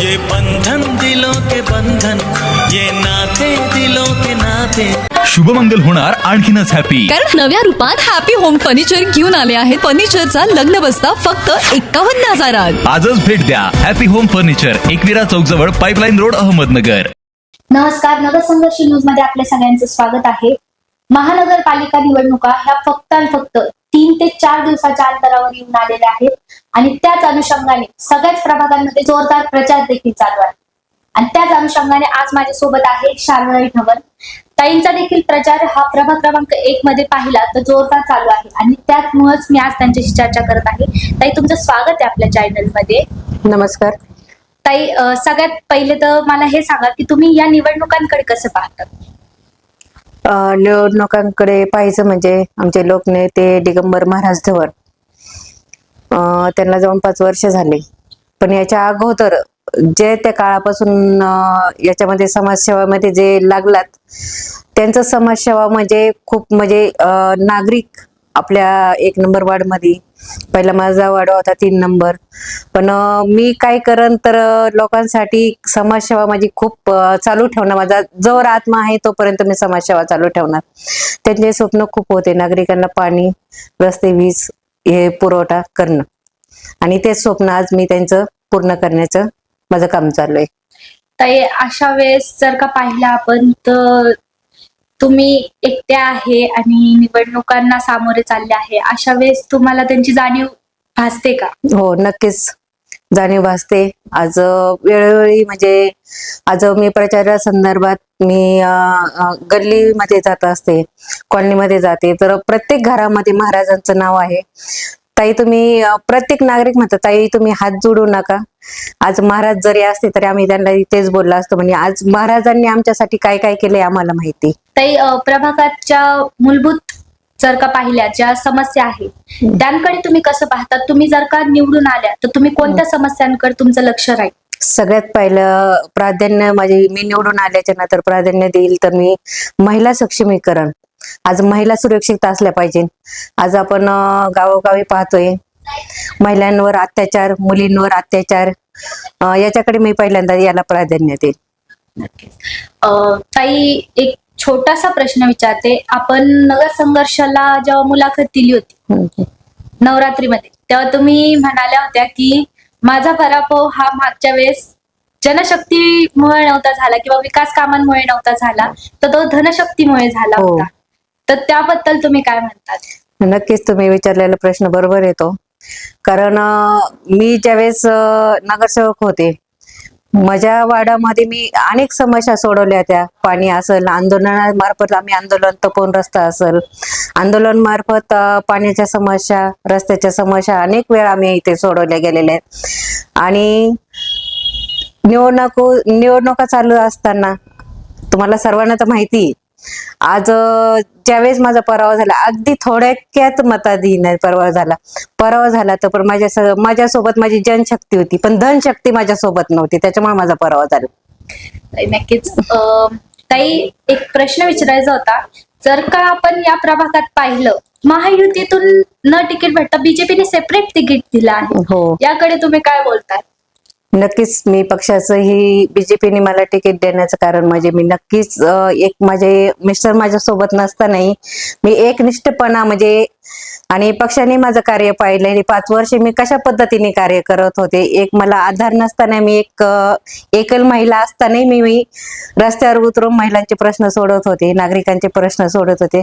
ये बंधन दिलों के बंधन ये नाते दिलों के नाते। शुभमंगल होणार आणखीनच हॅपी कारण नव्या रूपात हॅपी होम फर्निचर घेऊन आले आहेत. फर्निचरचा लग्न बसता फक्त एकावन्न हजारात. आजच भेट द्या. हॅपी होम फर्निचर एकविरा चौक जवळ पाईपलाईन रोड अहमदनगर. नमस्कार. नगरसंघर्ष न्यूजमध्ये आपल्या सगळ्यांचं स्वागत आहे. महानगरपालिका निवडणुका ह्या फक्त आणि फक्त तीन ते चार दिवसाच्या अंतरावर येऊन आलेल्या आहेत. आणि त्याच अनुषंगाने सगळ्याच प्रभागांमध्ये जोरदार प्रचार देखील चालू आहे. आणि त्याच अनुषंगाने आज माझ्यासोबत आहे शारदाई ठवन ताईंचा देखील प्रचार हा प्रभाग क्रमांक एक मध्ये पाहिला तर जोरदार चालू आहे. आणि त्यामुळेच मी आज त्यांच्याशी चर्चा करत आहे. ताई तुमचं स्वागत आहे आपल्या चॅनलमध्ये. नमस्कार. ताई सगळ्यात पहिले तर मला हे सांगा की तुम्ही या निवडणुकांकडे कसं पाहतात अ, निवडणुकांकडे पाहायचं म्हणजे आमचे लोकनेते दिगंबर महाराज धवन त्यांना जाऊन पाच वर्ष झाले. पण याच्या अगोदर जे त्या काळापासून याच्यामध्ये समाजसेवामध्ये जे लागलात त्यांचं समाजसेवा म्हणजे खूप म्हणजे नागरिक आपल्या एक नंबर वार्डमध्ये. पहिला माझा वाडा होता तीन नंबर. पण मी काय करन तर लोकांसाठी समाजसेवा माझी खूप चालू ठेवणार. माझा जोवर आत्मा आहे तोपर्यंत मी समाजसेवा चालू ठेवणार. त्यांचे स्वप्न खूप होते. नागरिकांना पाणी रस्ते वीज हे पुरवठा करणं. आणि ते स्वप्न आज मी त्यांचं पूर्ण करण्याचं माझं काम चालू आहे. ताई अशा वेळेस जर का पाहिलं आपण तर तुम्ही एकट्या आहे आणि निवडणुकांना सामोरे चालले आहे अशा वेळेस तुम्हाला त्यांची जाणीव भासते का? हो नक्कीच. जाणीव भासते. आज वेळोवेळी म्हणजे आज मी प्रचारा संदर्भात मी गल्लीमध्ये जात असते कॉलनीमध्ये जाते. तर प्रत्येक घरामध्ये महाराजांचं नाव आहे. ताई तुम्ही प्रत्येक नागरिक म्हणतात ताई तुम्ही हात जोडू नका. आज महाराज जरी असते तरी आम्ही त्यांना तेच बोललो असतो. म्हणजे आज महाराजांनी आमच्यासाठी काय काय केलंय आम्हाला माहिती. ताई प्रभागाच्या मूलभूत जर का पाहिल्या ज्या समस्या आहेत त्यांकडे तुम्ही कसं पाहतात तुम्ही जर का निवडून आल्या तर तुम्ही कोणत्या समस्यांकडे तुमचं लक्ष राहील? सगळ्यात पहिलं प्राधान्य माझे मी निवडून आल्याच्यानंतर प्राधान्य देईल तर मी महिला सक्षमीकरण. आज महिला सुरक्षित असल्या पाहिजे. आज आपण गावोगावी पाहतोय महिलांवर अत्याचार मुलींवर अत्याचार याच्याकडे मी पहिल्यांदा याला प्राधान्य देईल. ताई एक छोटासा प्रश्न विचारते आपण नगर संघर्षाला जेव्हा मुलाखत दिली होती हम्म. नवरात्रीमध्ये तेव्हा तुम्ही म्हणाल्या होत्या की माझा पराभव हा मागच्या वेळेस जनशक्तीमुळे नव्हता झाला किंवा विकास कामांमुळे नव्हता झाला तर तो धनशक्तीमुळे झाला हो. होता तर त्याबद्दल तुम्ही काय म्हणतात नक्कीच तुम्ही विचारलेला प्रश्न बरोबर येतो कारण अं, मी ज्यावेळेस अं, नगरसेवक होते माझ्या वाड्यामध्ये मी अनेक समस्या सोडवल्या त्या पाणी असेल आंदोलनामार्फत आम्ही आंदोलन तपवून रस्ता असेल आंदोलन मार्फत पाण्याच्या समस्या रस्त्याच्या समस्या अनेक वेळा आम्ही इथे सोडवल्या गेलेल्या आहेत आणि निवडणूक निवडणुका चालू असताना तुम्हाला सर्वांना तर माहिती आहे. आज ज्यावेळेस माझा पराभव झाला अगदी थोड्याक्यात मताधीन पराभव झाला. पराभव झाला तर पण माझ्या माझ्यासोबत माझी जनशक्ती होती पण धनशक्ती माझ्यासोबत नव्हती त्याच्यामुळे माझा पराभव झाला. नक्कीच. ताई एक प्रश्न विचारायचा होता. जर का आपण या प्रभागात पाहिलं महायुतीतून न तिकीट भेटता बीजेपीने सेपरेट तिकीट दिलं आहे. हो. याकडे तुम्ही काय बोलताय? नक्कीच मी पक्षाचं ही बीजेपीने मला तिकीट देण्याचं कारण म्हणजे मी नक्कीच एक माझे मिस्टर माझ्या सोबत नसतानाही मी एक निष्ठपणा म्हणजे आणि पक्षाने माझं कार्य पाहिलं आणि पाच वर्ष मी कशा पद्धतीने कार्य करत होते एक मला आधार नसताना मी एक एकल महिला असतानाही मी मी रस्त्यावर उतरून महिलांचे प्रश्न सोडवत होते नागरिकांचे प्रश्न सोडत होते.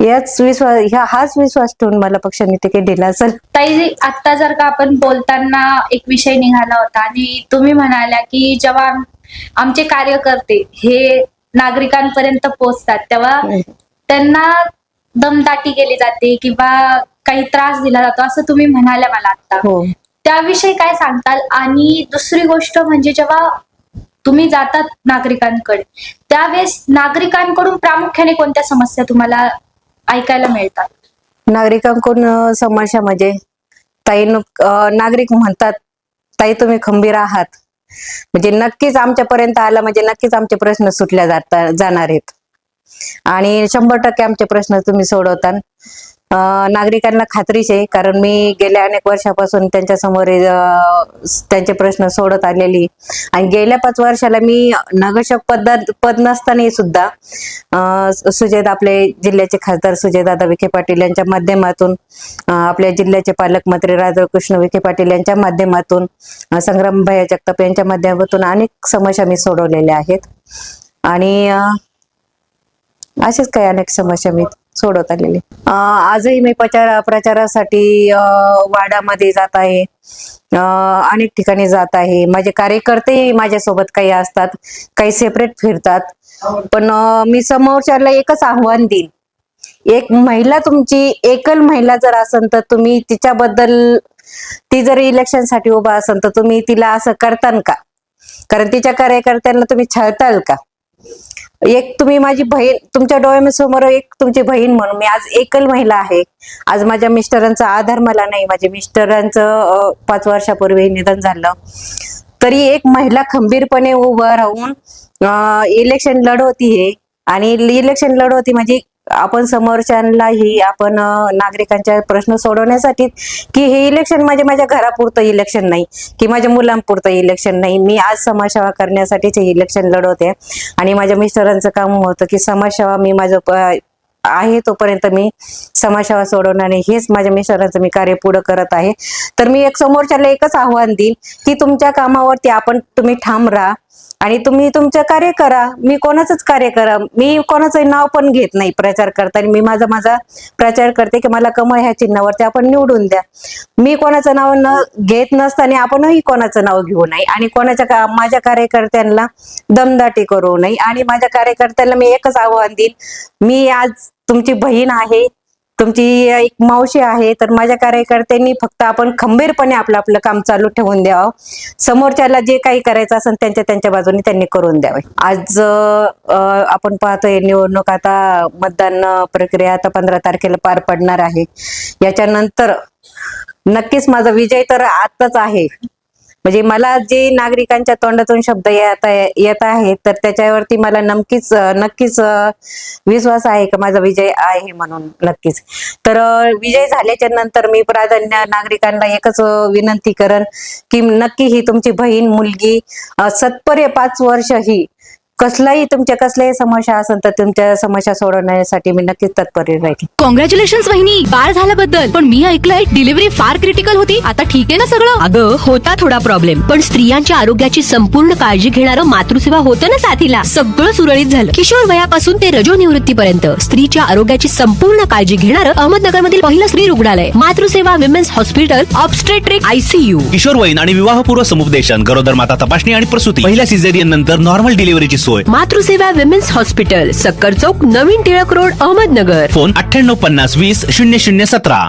याच विश्वास ह्या हाच विश्वास ठेवून मला पक्षाने तिकीट दिला असेल. ताई आता जर का आपण बोलताना एक विषय निघाला होता आणि तुम्ही म्हणाल्या की जेव्हा आमचे कार्यकर्ते हे नागरिकांपर्यंत पोहोचतात तेव्हा त्यांना दमदाटी केली जाते किंवा काही त्रास दिला जातो असं तुम्ही म्हणाल्या मला आता हो. त्याविषयी काय सांगताल? आणि दुसरी गोष्ट म्हणजे जेव्हा तुम्ही जातात नागरिकांकडे त्यावेळेस नागरिकांकडून प्रामुख्याने कोणत्या समस्या तुम्हाला ऐकायला मिळतात. नागरिकांकडून समस्या म्हणजे ताई नागरिक म्हणतात ताई तुम्ही खंबीर आहात. म्हणजे नक्कीच आमच्यापर्यंत आला म्हणजे नक्कीच आमचे प्रश्न सुटल्या जाता जाणार आहेत. आणि शंभर टक्के आमचे प्रश्न तुम्ही सोडवता नागरिकांना खात्रीच आहे कारण मी गेल्या अनेक वर्षापासून त्यांच्यासमोर त्यांचे प्रश्न सोडत आलेली. आणि गेल्या पाच वर्षाला मी नगरसेवक पद पद नसतानाही सुद्धा अं, सुजयद आपले जिल्ह्याचे खासदार सुजयदादा विखे पाटील यांच्या माध्यमातून आपल्या जिल्ह्याचे पालकमंत्री राधाकृष्ण विखे पाटील यांच्या माध्यमातून संग्राम भैया जगताप यांच्या माध्यमातून अनेक समस्या मी सोडवलेल्या आहेत. आणि असेच काही अनेक समस्या मी सोडवत आलेले. आजही मी प्रचार प्रचारासाठी वाडामध्ये जात आहे. अनेक ठिकाणी जात आहे. माझे कार्यकर्तेही माझ्यासोबत काही असतात काही सेपरेट फिरतात. पण मी समोरच्याला एकच आव्हान देईन. एक महिला तुमची एकल महिला जर असेल तर तुम्ही तिच्याबद्दल ती जर इलेक्शनसाठी उभा असेल तर तुम्ही तिला असं करताल का? कारण तिच्या कार्यकर्त्यांना तुम्ही छळताल का? एक तुम्ही माझी बहीण तुमच्या डोळ्यासमोर एक तुमची बहीण म्हणून मी आज एकल महिला आहे. आज माझ्या मिस्टरांचा आधार मला नाही माझ्या मिस्टरांचं पाच वर्षापूर्वी निधन झालं. तरी एक महिला खंबीरपणे उभं राहून इलेक्शन लढवतीये आणि इलेक्शन लढवती म्हणजे आपण समोरच्यांनाही आपण नागरिकांच्या प्रश्न सोडवण्यासाठी की हे इलेक्शन म्हणजे माझ्या घरापुरतं इलेक्शन नाही की माझ्या मुलांपुरतं इलेक्शन नाही. मी आज समाजसेवा करण्यासाठीच हे इलेक्शन लढवते आणि माझ्या मिस्टरांचं काम होतं की समाजसेवा मी माझं आहे तोपर्यंत मी समाजसेवा सोडवणार नाही. हेच माझ्या मिस्टरांचं मी कार्य पुढं करत आहे. तर मी एक समोरच्याला एकच आव्हान देईन की तुमच्या कामावरती आपण तुम्ही ठाम राहा. आणि तुम्ही तुमचं कार्य करा. मी कोणाचंच कार्य करा. मी कोणाचं नाव पण घेत नाही प्रचार करताना. मी माझा माझा प्रचार करते की मला कमळ ह्या चिन्हावरती आपण निवडून द्या. मी कोणाचं नाव न घेत नसताना आपणही कोणाचं नाव घेऊ नये. आणि कोणाच्या का माझ्या कार्यकर्त्यांना दमदाटी करू नये. आणि माझ्या कार्यकर्त्यांना मी एकच आव्हान देईन. मी आज तुमची बहीण आहे. तुमची एक मावशी आहे तर माझ्या कार्यकर्त्यांनी फक्त आपण खंबीरपणे आपलं आपलं काम चालू ठेवून द्यावं. समोरच्याला जे काही करायचं असेल त्यांच्या त्यांच्या बाजूने त्यांनी करून द्यावे. आज आपण पाहतोय निवडणूक आता मतदान प्रक्रिया आता पंधरा तारखेला पार पडणार आहे. याच्यानंतर नक्कीच माझा विजय तर आताच आहे. म्हणजे मला जे नागरिकांच्या तोंडातून शब्द येत आहे- आहेत तर त्याच्यावरती मला नक्कीच नक्कीच विश्वास आहे का माझा विजय आहे म्हणून नक्कीच. तर विजय झाल्याच्यानंतर मी प्राधान्य नागरिकांना एकच विनंती करण की नक्की ही तुमची बहीण मुलगी सत्पर्य पाच वर्ष ही कसलाही तुमच्या कसल्याही समस्या असेल तर तुमच्या समस्या सोडवण्यासाठी मी नक्कीच तत्पर राहील. कॉंग्रॅच्युलेशन वहिनी. बाळ झाल्याबद्दल. पण मी ऐकलंय डिलिव्हरी फार क्रिटिकल होती. आता ठीक आहे ना सगळं? अगं होता थोडा प्रॉब्लेम पण स्त्रियांच्या आरोग्याची संपूर्ण काळजी घेणारं मातृसेवा होतं ना साथीला? सगळं सुरळीत झालं. किशोर वयापासून ते रजो निवृत्तीपर्यंत. स्त्रीच्या आरोग्याची संपूर्ण काळजी घेणारं अहमदनगर मधील पहिलं स्त्री रुग्णालय. Matruseva women's hospital obstetric ICU किशोरवयीन आणि विवाहपूर्व समुपदेशन गरोदर माता तपासणी आणि प्रसूती. पहिल्या सिझेरियन नंतर नॉर्मल डिलिव्हरीची सोय. मातृसेवा विमेन्स हॉस्पिटल सक्कर चौक नवीन टिळक रोड अहमदनगर. फोन अठ्ठ्याण्णव पन्नास वीस शून्य शून्य सतरा.